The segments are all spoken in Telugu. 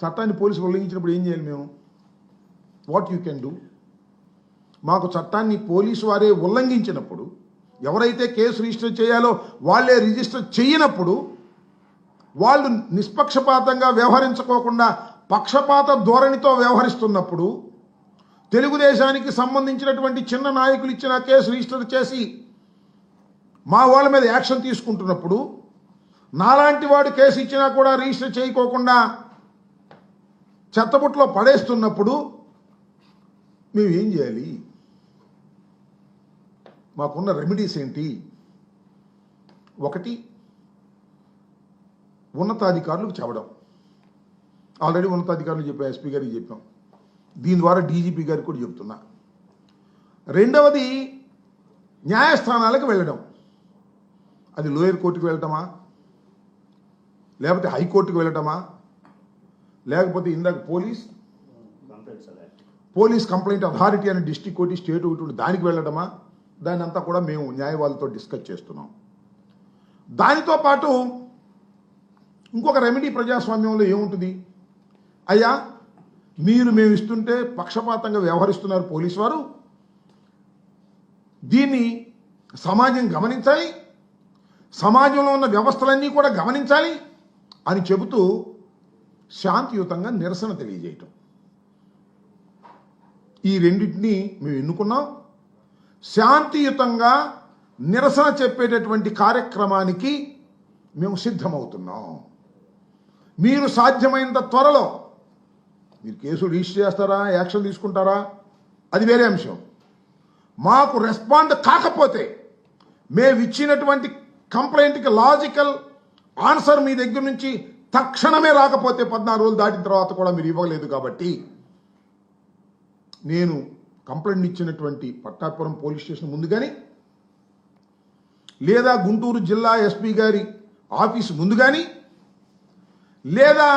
చట్టాన్ని పోలీసులు ఉల్లంఘించినప్పుడు ఏం చేయాలి మేము? వాట్ యూ కెన్ డూ మాకు చట్టాన్ని పోలీసు వారే ఉల్లంఘించినప్పుడు ఎవరైతే కేసు రిజిస్టర్ చేయాలో వాళ్ళే రిజిస్టర్ చేయనప్పుడు వాళ్ళు నిష్పక్షపాతంగా వ్యవహరించుకోకుండా పక్షపాత ధోరణితో వ్యవహరిస్తున్నప్పుడు తెలుగుదేశానికి సంబంధించినటువంటి చిన్న నాయకులు ఇచ్చిన కేసు రిజిస్టర్ చేసి మా వాళ్ళ మీద యాక్షన్ తీసుకుంటున్నప్పుడు నాలాంటి వాడు కేసు ఇచ్చినా కూడా రిజిస్టర్ చేయకోకుండా చెత్తబుట్లో పడేస్తున్నప్పుడు మేము ఏం చేయాలి? మాకున్న రెమెడీస్ ఏంటి? ఒకటి ఉన్నతాధికారులకు చెప్పడం. ఆల్రెడీ ఉన్నతాధికారులు చెప్పాం ఎస్పీ గారికి చెప్పాం. దీని ద్వారా డీజీపీ గారికి కూడా చెప్తున్నా. రెండవది న్యాయస్థానాలకు వెళ్ళడం. అది లోయర్ కోర్టుకు వెళ్ళటమా? లేకపోతే హైకోర్టుకు వెళ్ళటమా? లేకపోతే ఇందాక పోలీస్ పోలీస్ కంప్లైంట్ అథారిటీ అనే డిస్ట్రిక్ట్ కోర్టు స్టేట్ ఒకటి ఉంది, దానికి వెళ్ళడమా? దాని అంతా కూడా మేము న్యాయవాదులతో డిస్కస్ చేస్తున్నాం. దానితో పాటు ఇంకొక రెమెడీ ప్రజాస్వామ్యంలో ఏముంటుంది? అయ్యా మీరు మేము ఇస్తుంటే పక్షపాతంగా వ్యవహరిస్తున్నారు పోలీసు వారు. దీన్ని సమాజం గమనించాలి. సమాజంలో ఉన్న వ్యవస్థలన్నీ కూడా గమనించాలి అని చెబుతూ శాంతియుతంగా నిరసన తెలియజేయటం. ఈ రెండింటిని మేము ఎన్నుకున్నాం. శాంతియుతంగా నిరసన చెప్పేటటువంటి కార్యక్రమానికి మేము సిద్ధమవుతున్నాం. మీరు సాధ్యమైనంత త్వరలో మీరు కేసు రిజిస్టర్ చేస్తారా యాక్షన్ తీసుకుంటారా అది వేరే అంశం. మాకు రెస్పాండ్ కాకపోతే మేము ఇచ్చినటువంటి కంప్లైంట్కి లాజికల్ ఆన్సర్ మీ దగ్గర నుంచి తక్షణమే రాకపోతే పద్నాలుగు రోజులు దాటిన తర్వాత కూడా మీరు ఇవ్వలేదు కాబట్టి నేను కంప్లైంట్ ఇచ్చినటువంటి పట్టాపురం పోలీస్ స్టేషన్ ముందు కానీ లేదా గుంటూరు జిల్లా ఎస్పీ గారి ఆఫీస్ ముందు కానీ లేదా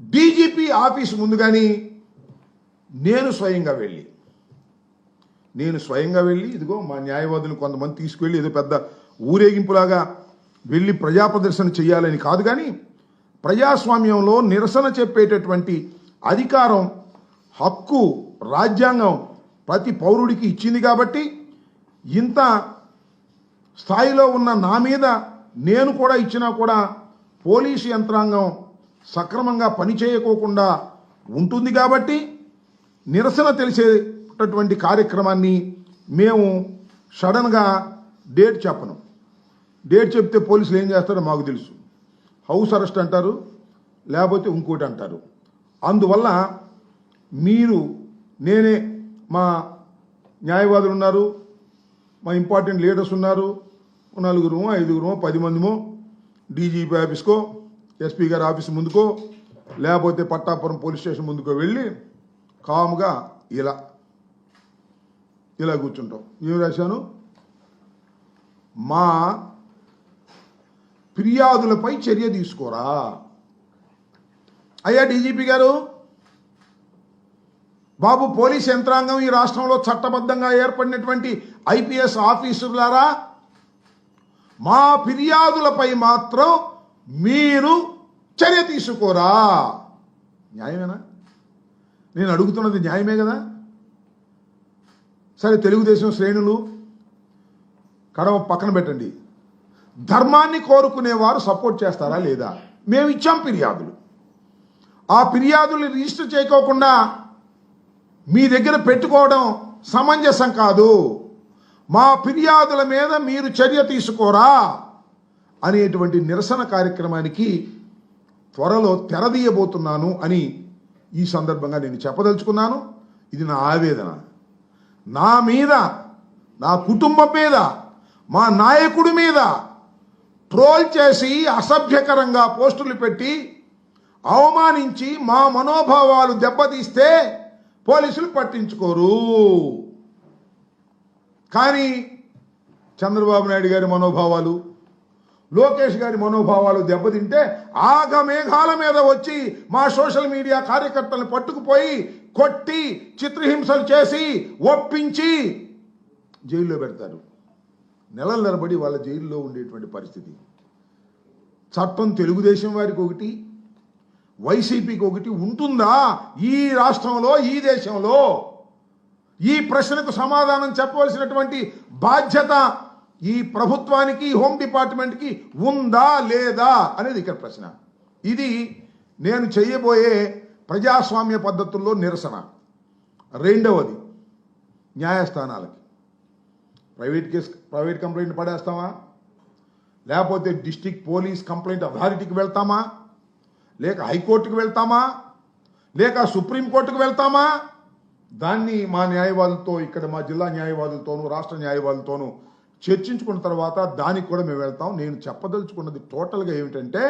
డీజీపీ ఆఫీస్ ముందు కానీ నేను స్వయంగా వెళ్ళి నేను స్వయంగా వెళ్ళి ఇదిగో మా న్యాయవాదులు కొంతమంది తీసుకువెళ్ళి ఏదో పెద్ద ఊరేగింపులాగా వెళ్ళి ప్రజా ప్రదర్శన చేయాలని కాదు కానీ ప్రజాస్వామ్యంలో నిరసన చెప్పేటటువంటి అధికారం హక్కు రాజ్యాంగం ప్రతి పౌరుడికి ఇచ్చింది కాబట్టి ఇంత స్థాయిలో ఉన్న నా మీద నేను కూడా ఇచ్చినా కూడా పోలీసు యంత్రాంగం సక్రమంగా పనిచేయకోకుండా ఉంటుంది కాబట్టి నిరసన తెలిసేటటువంటి కార్యక్రమాన్ని మేము సడన్గా డేట్ చెప్పను. డేట్ చెప్తే పోలీసులు ఏం చేస్తారో మాకు తెలుసు. హౌస్ అరెస్ట్ అంటారు లేకపోతే ఇంకోటి అంటారు. అందువల్ల మీరు నేనే మా న్యాయవాదులు ఉన్నారు మా ఇంపార్టెంట్ లీడర్స్ ఉన్నారు నలుగురు ఐదుగురు పది మందిమో డీజీపీ ఆఫీస్కో ఎస్పీ గారి ఆఫీస్ ముందుకో లేకపోతే పట్టాపురం పోలీస్ స్టేషన్ ముందుకో వెళ్ళి కాముగా ఇలా ఇలా కూర్చుంటాం. ఏం రాశాను? మా ఫిర్యాదులపై చర్య తీసుకోరా? అయ్యా డీజీపీ గారు బాబు పోలీస్ యంత్రాంగం ఈ రాష్ట్రంలో చట్టబద్ధంగా ఏర్పడినటువంటి ఐపీఎస్ ఆఫీసులారా మా ఫిర్యాదులపై మాత్రం మీరు చర్య తీసుకోరా? న్యాయమేనా? నేను అడుగుతున్నది న్యాయమే కదా? సరే తెలుగుదేశం శ్రేణులు కడవ పక్కన పెట్టండి. ధర్మాన్ని కోరుకునేవారు సపోర్ట్ చేస్తారా లేదా? మేము ఇచ్చాం ఫిర్యాదులు. ఆ ఫిర్యాదులు రిజిస్టర్ చేయకోకుండా మీ దగ్గర పెట్టుకోవడం సమంజసం కాదు. మా ఫిర్యాదుల మీద మీరు చర్య తీసుకోరా అనేటువంటి నిరసన కార్యక్రమానికి త్వరలో తెరదీయబోతున్నాను అని ఈ సందర్భంగా నేను చెప్పదలుచుకున్నాను. ఇది నా ఆవేదన. నా మీద నా కుటుంబం మీద మా నాయకుడి మీద ట్రోల్ చేసి అసభ్యకరంగా పోస్టులు పెట్టి అవమానించి మా మనోభావాలు దెబ్బతీస్తే పోలీసులు పట్టించుకోరు. కానీ చంద్రబాబు నాయుడు గారి మనోభావాలు లోకేష్ గారి మనోభావాలు దెబ్బతింటే ఆగ మేఘాల మీద వచ్చి మా సోషల్ మీడియా కార్యకర్తలను పట్టుకుపోయి కొట్టి చిత్రహింసలు చేసి ఒప్పించి జైల్లో పెడతారు. నెలల నిలబడి వాళ్ళ జైల్లో ఉండేటువంటి పరిస్థితి. చట్టం తెలుగుదేశం వారికి ఒకటి వైసీపీకి ఒకటి ఉంటుందా ఈ రాష్ట్రంలో ఈ దేశంలో? ఈ ప్రశ్నకు సమాధానం చెప్పవలసినటువంటి బాధ్యత ఈ ప్రభుత్వానికి హోమ్ డిపార్ట్మెంట్కి ఉందా లేదా అనేది ఇక్కడ ప్రశ్న. ఇది నేను చేయబోయే ప్రజాస్వామ్య పద్ధతుల్లో నిరసన. రెండవది న్యాయస్థానాలకి. ప్రైవేట్ కేసు ప్రైవేట్ కంప్లైంట్ పడేస్తామా? లేకపోతే డిస్టిక్ పోలీస్ కంప్లైంట్ అథారిటీకి వెళ్తామా? లేక హైకోర్టుకు వెళ్తామా? లేక సుప్రీంకోర్టుకు వెళ్తామా? దాన్ని మా న్యాయవాదులతో ఇక్కడ మా జిల్లా న్యాయవాదులతోనూ రాష్ట్ర న్యాయవాదులతోనూ చర్చించుకున్న తర్వాత దానికి కూడా మేము వెళ్తాం. నేను చెప్పదలుచుకున్నది టోటల్గా ఏమిటంటే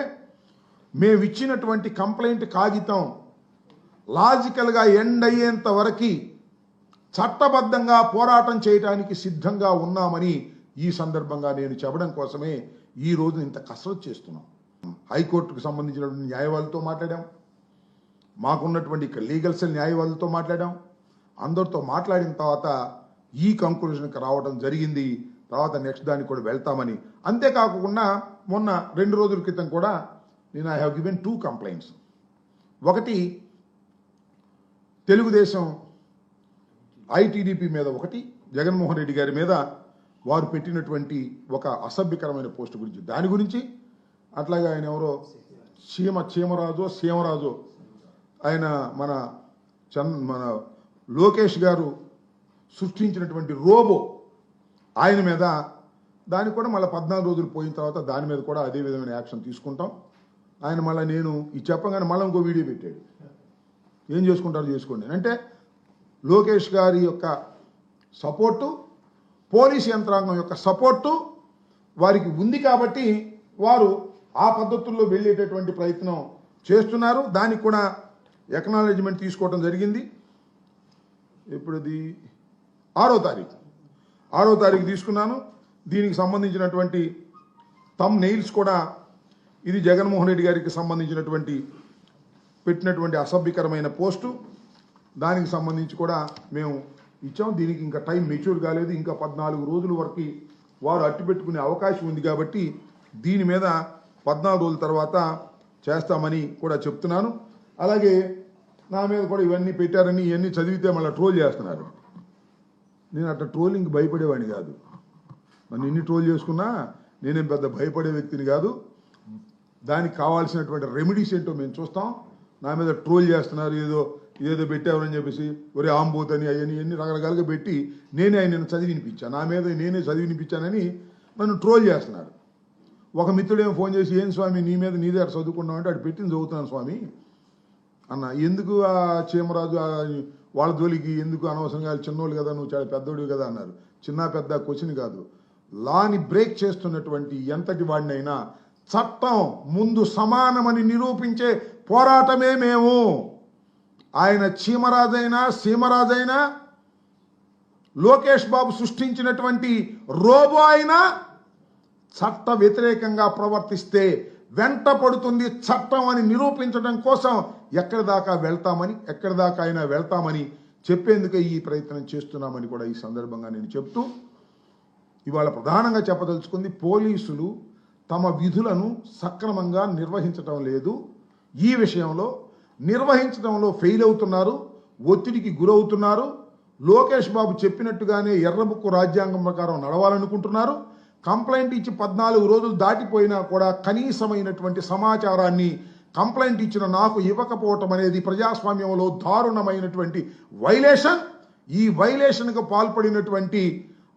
మేము ఇచ్చినటువంటి కంప్లైంట్ కాగితం లాజికల్గా ఎండ్ అయ్యేంత వరకు చట్టబద్ధంగా పోరాటం చేయడానికి సిద్ధంగా ఉన్నామని ఈ సందర్భంగా నేను చెప్పడం కోసమే ఈ రోజు ఇంత కసరత్తు చేస్తున్నాం. హైకోర్టుకు సంబంధించినటువంటి న్యాయవాదులతో మాట్లాడాం. మాకున్నటువంటి లీగల్స్ లీగల్ సెల్ న్యాయవాదులతో మాట్లాడాం. అందరితో మాట్లాడిన తర్వాత ఈ కంక్లూజన్కి రావడం జరిగింది. తర్వాత నెక్స్ట్ దానికి కూడా వెళ్తామని. అంతేకాకుండా మొన్న రెండు రోజుల క్రితం కూడా నేను I have given two complaints. ఒకటి తెలుగుదేశం ఐటీడీపీ మీద ఒకటి జగన్మోహన్ రెడ్డి గారి మీద వారు పెట్టినటువంటి ఒక అసభ్యకరమైన పోస్ట్ గురించి. దాని గురించి అట్లాగే ఆయన ఎవరో? చీమ చీమరాజో సీమరాజు. ఆయన మన చంద్ మన లోకేష్ గారు సృష్టించినటువంటి రోబో ఆయన మీద దానికి కూడా మళ్ళీ పద్నాలుగు రోజులు పోయిన తర్వాత దాని మీద కూడా అదే విధమైన యాక్షన్ తీసుకుంటాం. ఆయన మళ్ళీ నేను ఈ చెప్పగానే మళ్ళీ ఇంకో వీడియో పెట్టాడు. ఏం చేసుకుంటారో చేసుకోండి. అంటే లోకేష్ గారి యొక్క సపోర్టు పోలీస్ యంత్రాంగం యొక్క సపోర్టు వారికి ఉంది కాబట్టి వారు ఆ పద్ధతుల్లో వెళ్ళేటటువంటి ప్రయత్నం చేస్తున్నారు. దానికి కూడా ఎక్నాలజ్మెంట్ తీసుకోవడం జరిగింది. ఇప్పుడుది ఆరో తారీఖు. ఆరో తారీఖు తీసుకున్నాను. దీనికి సంబంధించినటువంటి తమ్ నెయిల్స్ కూడా ఇది జగన్మోహన్ రెడ్డి గారికి సంబంధించినటువంటి పెట్టినటువంటి అసభ్యకరమైన పోస్టు. దానికి సంబంధించి కూడా మేము ఇచ్చాం. దీనికి ఇంకా టైం మెచ్యూర్ కాలేదు. ఇంకా పద్నాలుగు రోజుల వరకు వారు అట్టు పెట్టుకునే అవకాశం ఉంది కాబట్టి దీని మీద పద్నాలుగు రోజుల తర్వాత చేస్తామని కూడా చెప్తున్నాను. అలాగే నా మీద కూడా ఇవన్నీ పెట్టారని ఇవన్నీ చదివితే మళ్ళీ ట్రోల్ చేస్తున్నారు. నేను అట్లా ట్రోలింగ్ భయపడేవాడిని కాదు. నన్ను ఎన్ని ట్రోల్ చేసుకున్నా నేనేం పెద్ద భయపడే వ్యక్తిని కాదు. దానికి కావాల్సినటువంటి రెమెడీస్ ఏంటో మేము చూస్తాం. నా మీద ట్రోల్ చేస్తున్నారు. ఏదో ఏదో పెట్టామని చెప్పేసి ఒరే ఆంబోతని అని అవన్నీ ఎన్ని రకరకాలుగా పెట్టి నేనే ఆయన చదివి వినిపించాను. నా మీద నేనే చదివి వినిపించానని నన్ను ట్రోల్ చేస్తున్నారు. ఒక మిత్రుడేమో ఫోన్ చేసి ఏం స్వామి నీ మీద నీ దగ్గర చదువుకున్నావు అంటే అటు పెట్టింది చదువుతున్నాను స్వామి. అన్న ఎందుకు ఆ చీమరాజు వాళ్ళ జోలికి ఎందుకు అనవసరంగా చిన్నోళ్ళు కదా నువ్వు చాలా పెద్దోడు కదా అన్నారు. చిన్న పెద్ద క్వశ్చన్ కాదు. లాని బ్రేక్ చేస్తున్నటువంటి ఎంతటి వాడినైనా చట్టం ముందు సమానమని నిరూపించే పోరాటమే మేము. ఆయన చీమరాజైనా సీమరాజైనా లోకేష్ బాబు సృష్టించినటువంటి రోబో అయినా చట్ట వ్యతిరేకంగా ప్రవర్తిస్తే వెంట పడుతుంది చట్టం అని నిరూపించడం కోసం ఎక్కడి దాకా వెళ్తామని ఎక్కడి దాకా అయినా వెళ్తామని చెప్పేందుకే ఈ ప్రయత్నం చేస్తున్నామని కూడా ఈ సందర్భంగా నేను చెప్తూ ఇవాళ ప్రధానంగా చెప్పదలుచుకుంది పోలీసులు తమ విధులను సక్రమంగా నిర్వహించటం లేదు. ఈ విషయంలో నిర్వహించడంలో ఫెయిల్ అవుతున్నారు ఒత్తిడికి గురవుతున్నారు. లోకేష్ బాబు చెప్పినట్టుగానే ఎర్రబుక్కు రాజ్యాంగం ప్రకారం నడవాలనుకుంటున్నారు. కంప్లైంట్ ఇచ్చి పద్నాలుగు రోజులు దాటిపోయినా కూడా కనీసమైనటువంటి సమాచారాన్ని కంప్లైంట్ ఇచ్చిన నాకు ఇవ్వకపోవటం అనేది ప్రజాస్వామ్యంలో దారుణమైనటువంటి వైలేషన్ ఈ వైలేషన్కు పాల్పడినటువంటి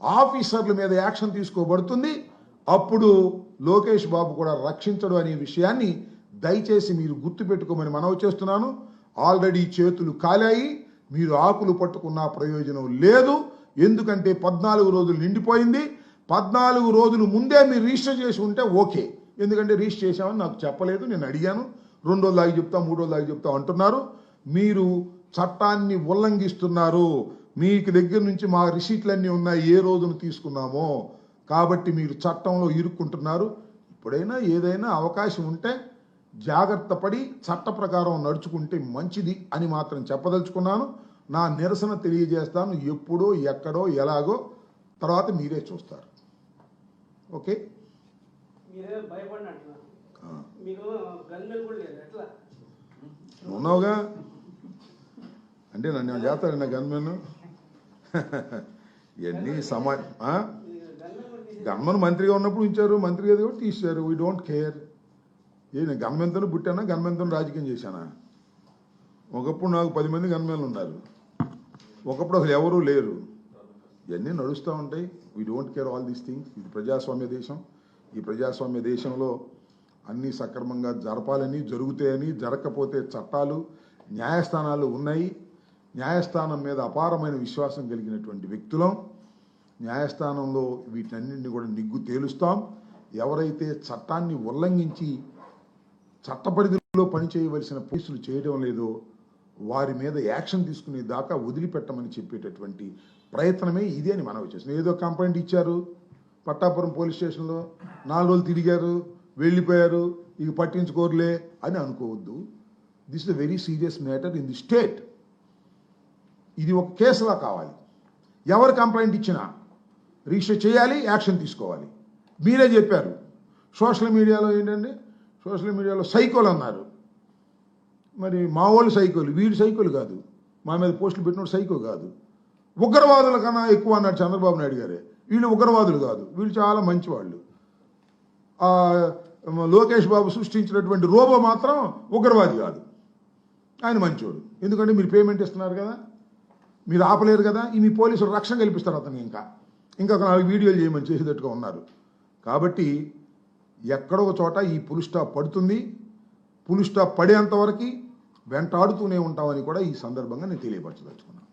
ఆఫీసర్ల మీద యాక్షన్ తీసుకోబడుతుంది. అప్పుడు లోకేష్ బాబు కూడా రక్షించడు అనే విషయాన్ని దయచేసి మీరు గుర్తుపెట్టుకోమని మనవి చేస్తున్నాను. ఆల్రెడీ చేతులు కాలాయి మీరు ఆకులు పట్టుకున్న ప్రయోజనం లేదు. ఎందుకంటే పద్నాలుగు రోజులు నిండిపోయింది. పద్నాలుగు రోజులు ముందే మీరు రిజిస్టర్ చేసి ఉంటే ఓకే. ఎందుకంటే రిజిస్టర్ చేశామని నాకు చెప్పలేదు నేను అడిగాను. రెండు దాకా చెప్తా మూడు రోజులు చెప్తా అంటున్నారు. మీరు చట్టాన్ని ఉల్లంఘిస్తున్నారు. మీకు దగ్గర నుంచి మా రిసీట్లన్నీ ఉన్నాయి ఏ రోజున తీసుకున్నామో. కాబట్టి మీరు చట్టంలో ఇరుక్కుంటున్నారు. ఇప్పుడైనా ఏదైనా అవకాశం ఉంటే జాగ్రత్త పడి చట్ట ప్రకారం నడుచుకుంటే మంచిది అని మాత్రం చెప్పదలుచుకున్నాను. నా నిరసన తెలియజేస్తాను. ఎప్పుడో ఎక్కడో ఎలాగో తర్వాత మీరే చూస్తారు. ఓకే? ఉన్నావుగా అంటే నన్ను ఏమైనా చేస్తాడు నా గన్మెన్ ఇవన్నీ సమా? గన్మన్ మంత్రిగా ఉన్నప్పుడు ఉంచారు మంత్రి గారు కూడా తీశారు. వీ డోంట్ కేర్ ఏ నేను గన్మెన్తో పుట్టానా? గన్మెన్తో రాజకీయం చేశానా? ఒకప్పుడు నాకు పది మంది గన్మెన్లు ఉన్నారు. ఒకప్పుడు అసలు ఎవరూ లేరు. ఇవన్నీ నడుస్తూ ఉంటాయి. We don't care all these things ఇది ప్రజాస్వామ్య దేశం. ఈ ప్రజాస్వామ్య దేశంలో అన్నీ సక్రమంగా జరపాలని జరుగుతాయని జరగకపోతే చట్టాలు న్యాయస్థానాలు ఉన్నాయి. న్యాయస్థానం మీద అపారమైన విశ్వాసం కలిగినటువంటి వ్యక్తులం. న్యాయస్థానంలో వీటన్నింటినీ కూడా నిగ్గు తేలుస్తాం. ఎవరైతే చట్టాన్ని ఉల్లంఘించి చట్టపరిధిలో పనిచేయవలసిన పోలీసులు చేయడం లేదో వారి మీద యాక్షన్ తీసుకునే దాకా వదిలిపెట్టమని చెప్పేటటువంటి ప్రయత్నమే ఇదే అని మనవి చేస్తున్నాం. ఏదో కంప్లైంట్ ఇచ్చారు పట్టాపురం పోలీస్ స్టేషన్లో నాలుగు రోజులు తిరిగారు వెళ్ళిపోయారు ఇక పట్టించుకోరులే అని అనుకోవద్దు. This is very serious matter in the state ఇది ఒక కేసులా కావాలి. ఎవరు కంప్లైంట్ ఇచ్చినా రిజిస్టర్ చేయాలి యాక్షన్ తీసుకోవాలి. మీరే చెప్పారు. సోషల్ మీడియాలో ఏంటండి సోషల్ మీడియాలో సైకోలు అన్నారు. మరి మా వాళ్ళు సైకోలు వీడు సైకోలు కాదు. మా మీద పోస్టులు పెట్టినోడు సైకో కాదు. ఉగ్రవాదుల కన్నా ఎక్కువ అన్నాడు చంద్రబాబు నాయుడు గారే. వీళ్ళు ఉగ్రవాదులు కాదు. వీళ్ళు చాలా మంచివాళ్ళు. లోకేష్ బాబు సృష్టించినటువంటి రోబో మాత్రం ఉగ్రవాది కాదు. ఆయన మంచోడు. ఎందుకంటే మీరు పేమెంట్ ఇస్తున్నారు కదా. మీరు ఆపలేరు కదా. ఈ మీ పోలీసులు రక్షణ కల్పిస్తారు అతను ఇంకా. ఇంకా ఒక నాలుగు వీడియోలు చేయమని చేసేటట్టుగా ఉన్నారు. కాబట్టి ఎక్కడో చోట ఈ పులు స్టాప్ పడుతుంది. పులు స్టాప్ పడేంత వెంటాడుతూనే ఉంటామని కూడా ఈ సందర్భంగా నేను తెలియపరచదలుచుకున్నాను.